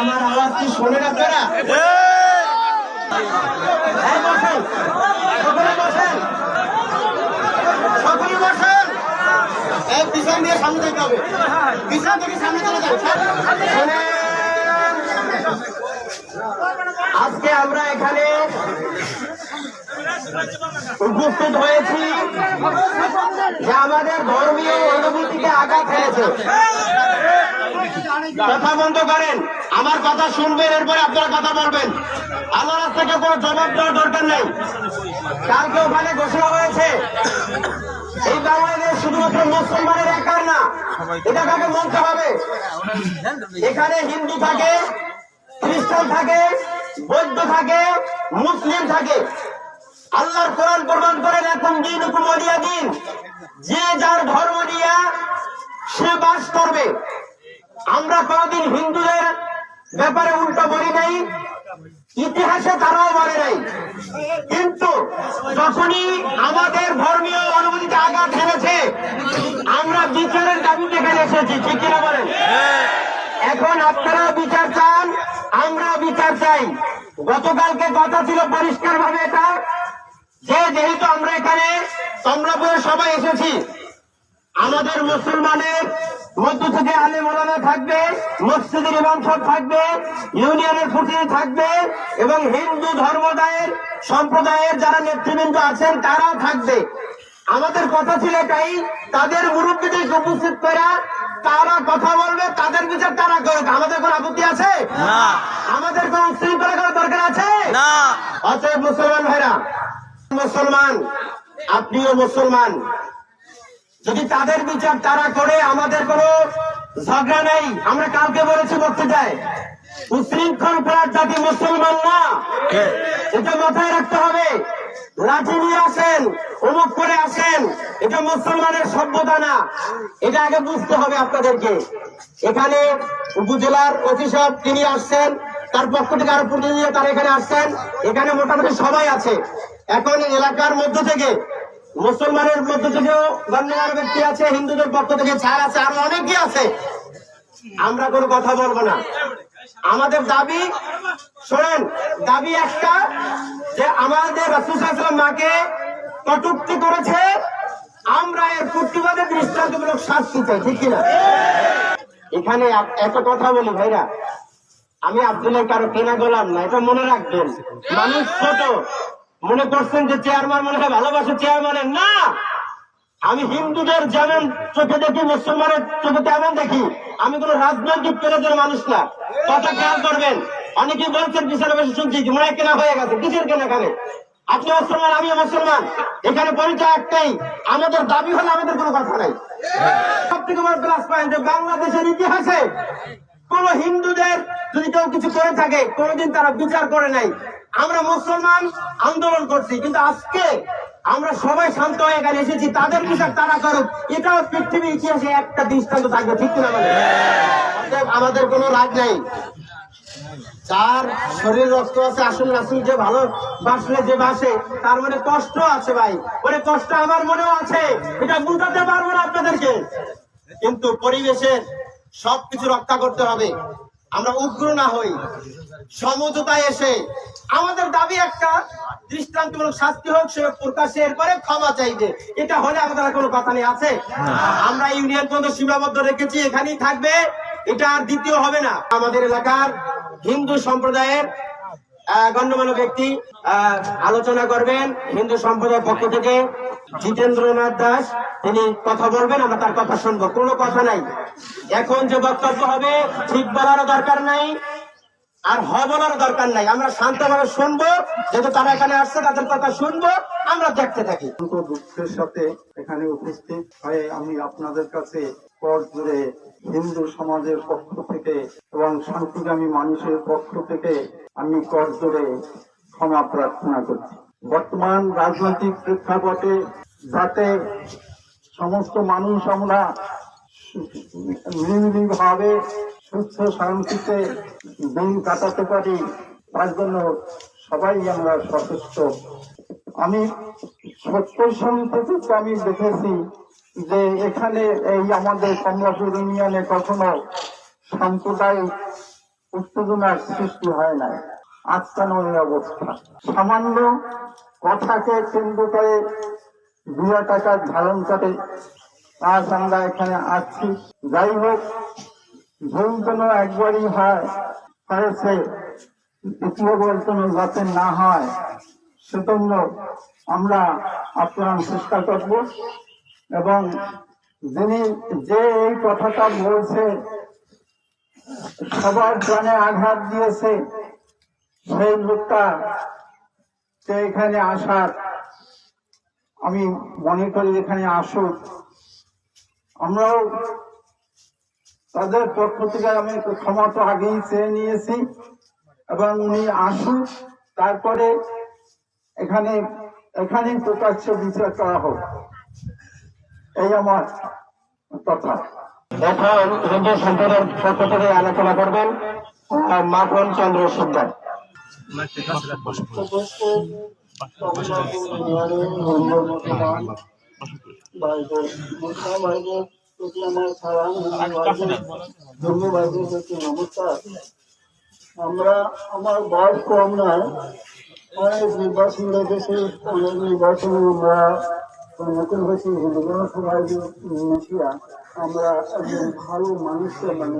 আমার আওয়াজ কি শোনেন আপনারা? সকলে বসেন। সকলে বসেন। পিছন দিয়ে সামনে যেতে হবে। পিছন থেকে সামনে চলে যান। আজকে আমরা এখানে উপস্থিত হয়েছি যে আমাদের ধর্মীয় অনুভূতিকে আঘাত ফেলেছে কথা বন্ধ করেন, আমার কথা শুনবেন, এরপরে আপনারা কথা বলবেন। আল্লাহ থেকে কোনো জবাব দেওয়ার দরকার নেই। কালকে ওখানে ঘোষণা হয়েছে, এই বাংলাদেশ শুধুমাত্র মুসলমানের একার না, এটা কাকে বলতে হবে? এখানে হিন্দু থাকে, খ্রিস্টান থাকে, বৌদ্ধ থাকে, মুসলিম থাকে। আল্লাহর কোরআন প্রমাণ করেন এখন দিন অলিয়া দিন। যে যার ধর্ম দিয়া সে বাস করবে। আমরা কোনদিন হিন্দুদের ব্যাপারে উল্টো বলি নাই, ইতিহাসে তারাও বলে নাই। কিন্তু যখনই আমাদের ধর্মীয় অনুভূতিতে আঘাত হেনেছে, আমরা বিচারের দাবিতে এখানে এসেছি, ঠিক কিনা বলেন? এখন আপনারা বিচার চান, আমরা বিচার চাই। গতকালকে কথা ছিল পরিষ্কার ভাবে এটা। যে যেহেতু আমরা এখানে চন্দ্রপুরে সবাই এসেছি। আমাদের মুসলমানের মধ্য থেকে আলে মোলানা থাকবে মসজিদের ইমাম থাকবে ইউনিয়নের ফুটিয়ে থাকবে এবং হিন্দু ধর্মদায়ের সম্প্রদায়ের যারা নেতৃবৃন্দ আছেন তারা থাকবে। আমাদের কথা ছিল এটাই তাদের মুরব্বীদের উপস্থিত করা তারা কথা বলবে তাদের বিচার তারা করুক। আমাদের কোন আপত্তি আছে? আমাদের কোন শৃঙ্খলা করার দরকার আছে? না। অতএব মুসলমান ভাইরা মুসলমান আপনিও মুসলমান। যদি তাদের বিচার তারা করে আমাদের কোনো ঝগড়া নেই। আমরা কালকে বলেছি বক্তৃতায় উশৃঙ্খল করার জাতি মুসলমান না। এটা মাথায় রাখতে হবে। লাঠি নিয়ে আসেন অমুক করে আসেন। এটা মুসলমানের সভ্যতা না। এটা আগে বুঝতে হবে আপনাদেরকে। এখানে উপজেলার অফিসার তিনি আসছেন তার পক্ষ থেকে আরও প্রতিনিধি তারা এখানে আসছেন। এখানে মোটামুটি সবাই আছে। এখন এলাকার মধ্য থেকে, মুসলমানের মধ্য থেকেও গণ্যমান্য ব্যক্তি আছে, হিন্দুদের পক্ষ থেকে ছাড় আছে, আরও অনেকেই আছে। আমরা কোনো কথা বলব না। আমাদের দাবি, শোনেন, দাবি একটা যে আমাদের রাসুসাল্লাম মাকে কটুক্তি করেছে, আমরা এর প্রতিবাদে দৃষ্টান্তমূলক শাস্তি চাই, ঠিক কিনা? এখানে এত কথা বলি ভাইরা, আমি আব্দুল্লাহ কারও কেনা গোলাম না, এটা মনে রাখবেন। মানুষ ছোট মনে করছেন যে চেয়ারম্যান মনে হয় ভালোবাসে চেয়ারম্যানের? না! আমি হিন্দুদের যেমন চোখে দেখি, মুসলমানের চোখে তেমন দেখি। আমি কোন রাজনৈতিক প্রেরোদের মানুষ না। কথা খেয়াল করবেন অনেকে বলছেন বিচারে বসে শুনছি, যে মনে কেনা হয়ে গেছে। কিসের কেনা এখানে আপনি মুসলমান, আমিও মুসলমান। এখানে পরিচয় একটাই, আমাদের দাবি হলে আমাদের কোনো কথা নাই। সব থেকে বড় প্লাস পয়েন্ট বাংলাদেশের ইতিহাসে কোন হিন্দুদের যদি কেউ কিছু করে থাকে, কোনদিন তারা বিচার করে নাই। আমরা মুসলমান আন্দোলন করছি, কিন্তু আজকে আমরা সবাই শান্ত হয়ে এখানে এসেছি, তাদের বিচার তারা করুক, এটাও পৃথিবীর ইতিহাসে একটা দৃষ্টান্ত থাকবে, ঠিক কিনা বলেন? আমাদের কোনো রাগ নাই। যার শরীর রক্ত আছে আসল রাসুল যে ভালো বাসলে যে বাসে, তার মানে কষ্ট আছে ভাই মানে কষ্ট আমার মনেও আছে, এটা বুঝাতে পারব না আপনাদেরকে। কিন্তু পরিবেশের সবকিছু রক্ষা করতে হবে। আমরা উগ্র না হই সমঝোতায় এসে। আমাদের দাবি একটা দৃষ্টান্তমূলক শাস্তি হোক সে প্রকাশে এরপরে ক্ষমা চাইবে। এটা হলে আমাদের কোনো কথা নেই আছে? আমরা ইউনিয়ন পর্যন্ত সীমাবদ্ধ রেখেছি এখানেই থাকবে। এটা আর দ্বিতীয় হবে না। আমাদের এলাকার হিন্দু সম্প্রদায়ের গণ্যমান্য ব্যক্তি আলোচনা করবেন হিন্দু সম্প্রদায়ের পক্ষ থেকে। জিতেন্দ্রনাথ দাস, তিনি কথা বলবেন, আমরা তার কথা শুনব। কোনো কথা নাই। এখন যে বক্তব্য হবে, ঠিক বলারও দরকার নাই, আর হ বলার দরকার নাই। আমরা শান্তভাবে শুনব, যেহেতু তারা এখানে আসছে, তাদের কথা শুনব, আমরা দেখতে থাকি। দুঃখের সাথে এখানে উপস্থিত হয়ে আমি আপনাদের কাছে কর জুড়ে হিন্দু সমাজের পক্ষ থেকে এবং শান্তিকামী মানুষের পক্ষ থেকে আমি কর জোরে ক্ষমা প্রার্থনা করছি। বর্তমান রাজনৈতিক প্রেক্ষাপটে যাতে সমস্ত মানুষ আমরা নিরিবিলি ভাবে সুস্থ, শান্তিতে দিন কাটাতে পারি, তার জন্য সবাই আমরা সচেষ্ট। আমি সত্তর সন থেকে আমি দেখেছি যে এখানে এই আমাদের কমলাপুর ইউনিয়নে কখনো সাম্প্রদায়িক উত্তেজনার সৃষ্টি হয় নাই। আজকাল অবস্থা? সামান্য কথাকে কেন্দ্র করে দুয়া টাকার ধারণ করে, আজ আমরা এখানে আসছি। যাই হোক, ভুল যেন একবারই হয় হয়েছে দ্বিতীয়বার যেন যাতে না হয়, সেজন্য আমরা আপ্রাণ চেষ্টা করব এবং যিনি যে এই কথাটা বলছে, সবার প্রাণে আঘাত দিয়েছে, সেই লোকটা সে এখানে আসার, আমি মনে করি এখানে আসুক। আমরাও তাদের পক্ষ থেকে আমি ক্ষমা তো আগেই চেয়ে নিয়েছি, এবং উনি আসুক, তারপরে এখানে, এখানেই প্রকাশ্য বিচার করা হোক। এই আমার কথা। এখন হিন্দু সম্প্রদায়ের পক্ষ থেকে আলোচনা করবেন মাখন চন্দ্র সিকদার আমার নমস্কার আমরা আমার বয়স কম নয় অনেক নির্বাচন দেখেছি অনেক নির্বাচনে আমরা নতুন হয়েছি হিন্দু জনসভায় মিশিয়া আমরা একজন ভালো মানুষকে মানে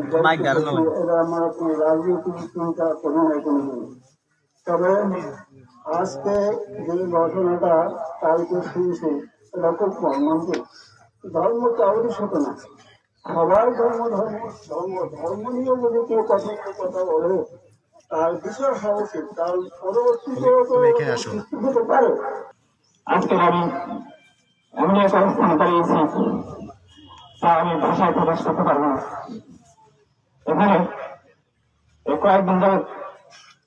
এরা আমরা কোনো রাজনৈতিক চিন্তা করি না কোনোদিন তবে আজকে যে ঘটনাটা কালকে শুনছি এটা খুব মর্মান্তিক। ধর্ম কাউরই ছোট না। সবাই ধর্ম ধর্ম ধর্ম ধর্ম নিয়ে যদি কেউ কথা কথা বলে তার বিচার হওয়া উচিত তার পরবর্তীতে হতে পারে। আজকে আমি এমন এক অবস্থান দাঁড়িয়েছি তা আমি ভাষায় প্রকাশ করতে পারব না। এখানে কয়েকদিন ধরে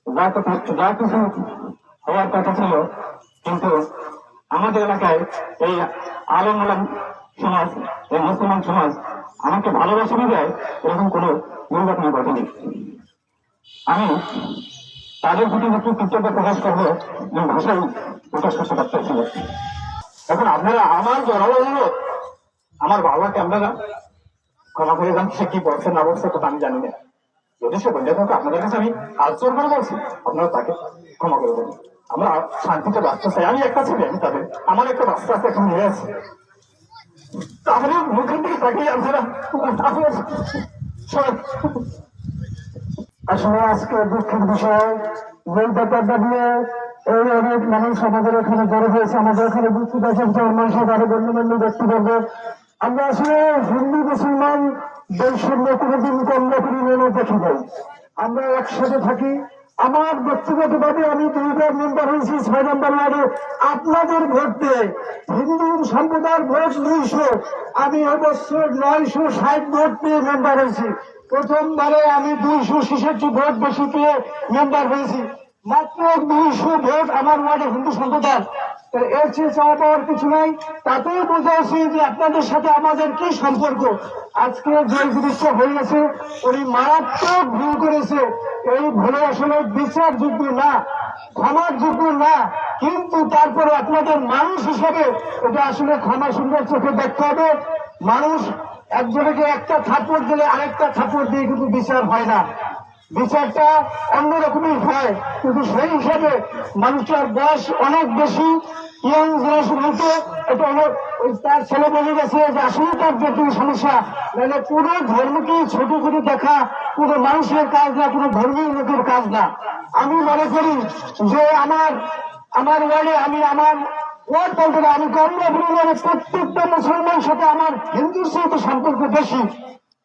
যা কথা যা কিছু হওয়ার কথা ছিল কিন্তু আমাদের এলাকায় এই আলম আলম সমাজ, এই মুসলমান সমাজ আমাকে ভালোবাসা দেয় এরকম কোনো দুর্ঘটনা ঘটেনি আমি তাদের প্রতি একটু কৃতজ্ঞতা প্রকাশ করব ভাষায় প্রকাশ করতে পারতেছিল এখন আপনারা আমার জড়ালো অনুরোধ, আমার বাবাকে আপনারা ক্ষমা করে যান সে কি বলছে না বলছে তো আমি জানি না। যদি সে বন্ধু থাকে, আপনাদের কাছে আমি আলোচনা করে বলছি, আপনারা তাকে ক্ষমা করে দেবেন। আমরা শান্তিতে বাচ্চা চাই। আমি একটা ছেলে, আমি তাদের আমার একটা বাচ্চা আছে এখন নিয়ে আছে। তাহলে মুখের দিকে তাকিয়ে আপনারা আসলে আজকে দুঃখের বিষয় যে ব্যাপারটা দিয়ে এই অনেক মানুষ আমাদের এখানে জড়ো হয়েছে। আমাদের এখানে পারছেন যে মানুষের আরও গণ্যমান্য ব্যক্তিবর্গ। আমরা আসলে হিন্দু, মুসলমান, বৈষম্য কোনোদিন কর্ম করি মেনে দেখি নাই। আমরা একসাথে থাকি। আমার ব্যক্তিগতভাবে আমি দুইবার মেম্বার হয়েছি, ছয় নম্বর ওয়ার্ডে। আপনাদের ভোট দিয়ে হিন্দু সম্প্রদায়ের ভোট দুইশো, আমি অবশ্যই নয়শো ষাট ভোট পেয়ে মেম্বার হয়েছি। প্রথমবারে আমি দুইশো ছেষট্টি ভোট বেশি পেয়ে মেম্বার হয়েছি। মাত্র দুইশো ভোট আমার ওয়ার্ডে হিন্দু সম্প্রদায় এর চেয়ে চাওয়া পাওয়ার কিছু নাই। তাতেই বোঝা উচিত যে আপনাদের সাথে আমাদের কি সম্পর্ক। আজকে যে জিনিসটা হয়ে গেছে উনি মারাত্মক ভুল করেছে। এই ভুলে আসলে বিচারযোগ্য না ক্ষমার যোগ্য না, কিন্তু তারপরে আপনাদের মানুষ হিসেবে এটা আসলে ক্ষমা সুন্দর চোখে দেখতে হবে। মানুষ একজনকে একটা থাপ্পড় দিলে আরেকটা থাপ্পড় দিয়ে কিন্তু বিচার হয় না। বিচারটা অন্যরকমই হয়, কিন্তু সেই হিসাবে মানুষটার বয়স অনেক বেশি। মানুষের কাজ ধর্মীয় লোকের কাজ আমি মনে করি যে আমার আমার ওয়ার্ডে আমি আমার ওয়ার্ড বলতে আমি কমলা প্রত্যেকটা মুসলমান সাথে আমার হিন্দুর সাথে সম্পর্ক বেশি।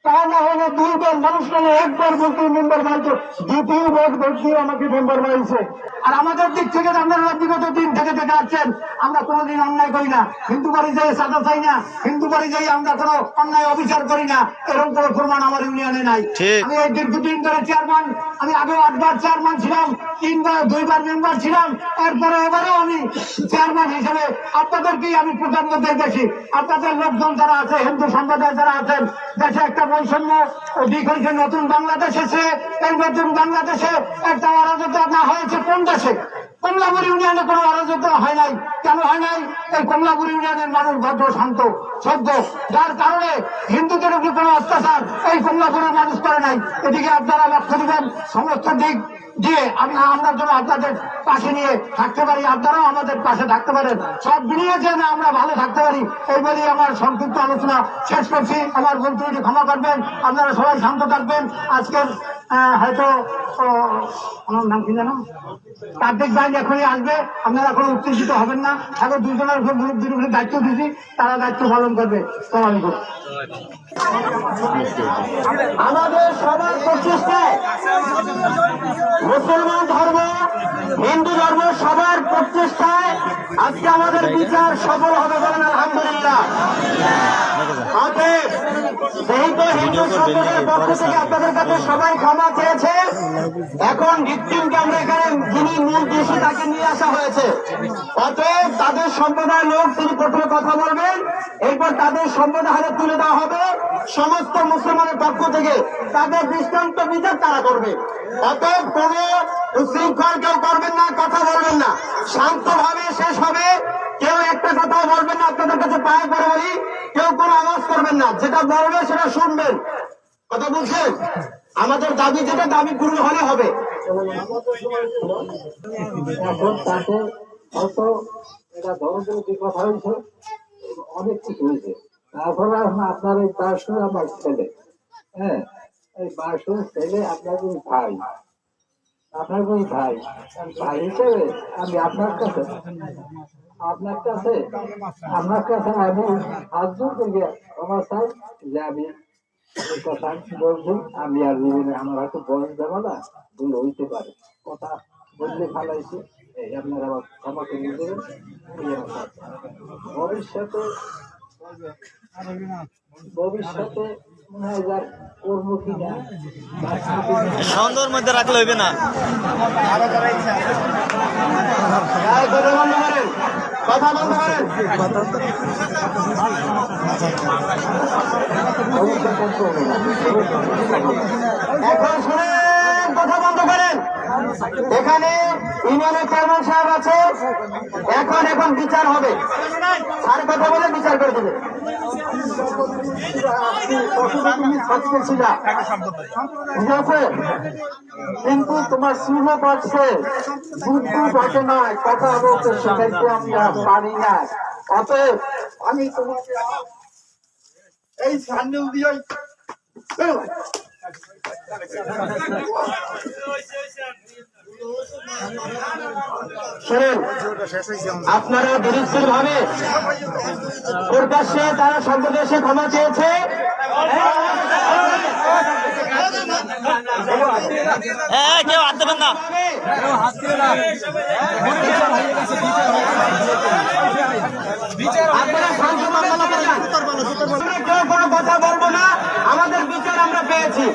তা না হলে দুইবার মানুষ নামে একবার বলতে মেম্বার মানতো দ্বিতীয় ভোট ভোট দিয়ে আমাকে মেম্বার মানছে আর আমাদের দিক থেকে আপনারা বিগত দিন থেকে দেখে আসছেন আমরা কোনোদিন অন্যায় করি না। হিন্দু বাড়ি যাই সাদা চাই না হিন্দু বাড়ি যাই আমরা কোনো অন্যায় অবিচার করি না এরকম কোনো প্রমাণ আমার ইউনিয়নে নাই। আমি এই দীর্ঘদিন ধরে চেয়ারম্যান আমি আগে আটবার চেয়ারম্যান ছিলাম, তিনবার, দুইবার মেম্বার ছিলাম, এরপরে এবারেও আমি চেয়ারম্যান হিসেবে আপনাদেরকেই আমি প্রধানমন্ত্রী দেখি। আপনাদের লোকজন যারা আছে, হিন্দু সম্প্রদায় যারা আছেন, দেশে একটা বৈষম্য দিক হয়েছে, নতুন বাংলাদেশ এসে এই নতুন বাংলাদেশে একটা অরাজকতা না হয়েছে, কোন দেশে? কমলাপুর ইউনিয়নে কোনো অরাজকতা হয় নাই। কেন হয় নাই? এই কমলাপুর ইউনিয়নের মানুষ ভদ্র, শান্ত, সভ্য। যার কারণে হিন্দুদের উপর কোনো অত্যাচার এই কমলাপুরের মানুষ করে নাই। এদিকে আপনারা লক্ষ্য দিবেন, সমস্ত দিক দিয়ে আমরা আমরা যেন আপনাদের পাশে নিয়ে থাকতে পারি, আপনারাও আমাদের পাশে থাকতে পারেন। সব মিলিয়ে যেন আমরা ভালো থাকতে পারি, এই বলেই আমার সংক্ষিপ্ত আলোচনা শেষ করছি। আমার ত্রুটি ক্ষমা করবেন, আপনারা সবাই শান্ত থাকবেন। আজকের হয়তো আমার নাম কি জানো কার্তিক ভাই এখনই আসবে। আপনারা কোনো উত্তেজিত হবেন না। এখন দুজনের উপর গ্রুপ উপরে দায়িত্ব দিচ্ছি তারা দায়িত্ব পালন করবে। আলাইকুম। আমাদের সবার প্রচেষ্টায় মুসলমান ধর্ম, হিন্দু ধর্ম সবার প্রচেষ্টায় আজকে আমাদের বিচার সফল হবে বলেন আলহামদুলিল্লাহ। সম্প্রদায়ের পক্ষ থেকে আপনাদের কাছে সবাই ক্ষমা চেয়েছে। এখন ভিক্টিমকে আমরা এখানে যিনি মূল দোষী তাকে নিয়ে আসা হয়েছে। অতএব তাদের সম্প্রদায়ের লোক তিনি প্রথমে কথা বলবেন। এরপর তাদের সম্প্রদায় হাতে তুলে দেওয়া হবে। সমস্ত মুসলমানের পক্ষ থেকে তাদের দৃষ্টান্ত বিচার তারা করবে। অতএব কোন উশৃঙ্খল কেউ করবেন না কথা বলবেন না। শান্তভাবে শেষ হবে। কেউ একটা কথাও বলবেন না আপনাদের কাছে পায়ে পড়ে বলি। কেউ কোনো আওয়াজ করবেন না। যেটা বলবে সেটা শুনবেন। কথা বলছেন? আমাদের দাবি যেটা, দাবি পূর্ণ হলে হবে। অনেক কিছু হয়েছে। তারপরে এখন আপনার এই বাসু আমার ছেলে হ্যাঁ? এই বাসু ছেলে আপনার ভাই। আপনার ওই ভাই। ভাই হিসেবে আমি আপনার কাছে আপনার কাছে আপনার কাছে আমি জোর করে আমার চাই, যে আমি এই কথা বলছি আমি আর জীবনে আমার হয়তো বয়স দেবো না ভুল হইতে পারে। কথা বললে ফালাইছি এই আপনারা আবার ক্ষমা করে দেবেন। ভবিষ্যতে ভবিষ্যতে সন্দেহের মধ্যে রাখলে হইবে না। এখন শুনেন, কথা বন্ধ করেন এখানে ইউনিয়নের চেয়ারম্যান সাহেব আছে। এখন এখন বিচার হবে। আর কথা বলে বিচার করে দেবে। ঠিক আছে? কিন্তু তোমার সিংহ পাচ্ছে বুদ্ধি পাচ্ছে না কথা বলতে শেখাইতে আমরা পারি না। অতএব আমি তোমাকে এই স্যান্ডেল দিয়ে আপনারা বিরুদ্ধের ভাবে প্রকাশ্যে তারা সর্বদেশে ক্ষমা চেয়েছে। কেউ হাত দেবেন না। কেউ কোনো কথা বলব না। আমাদের বিচার আমরা পেয়েছি।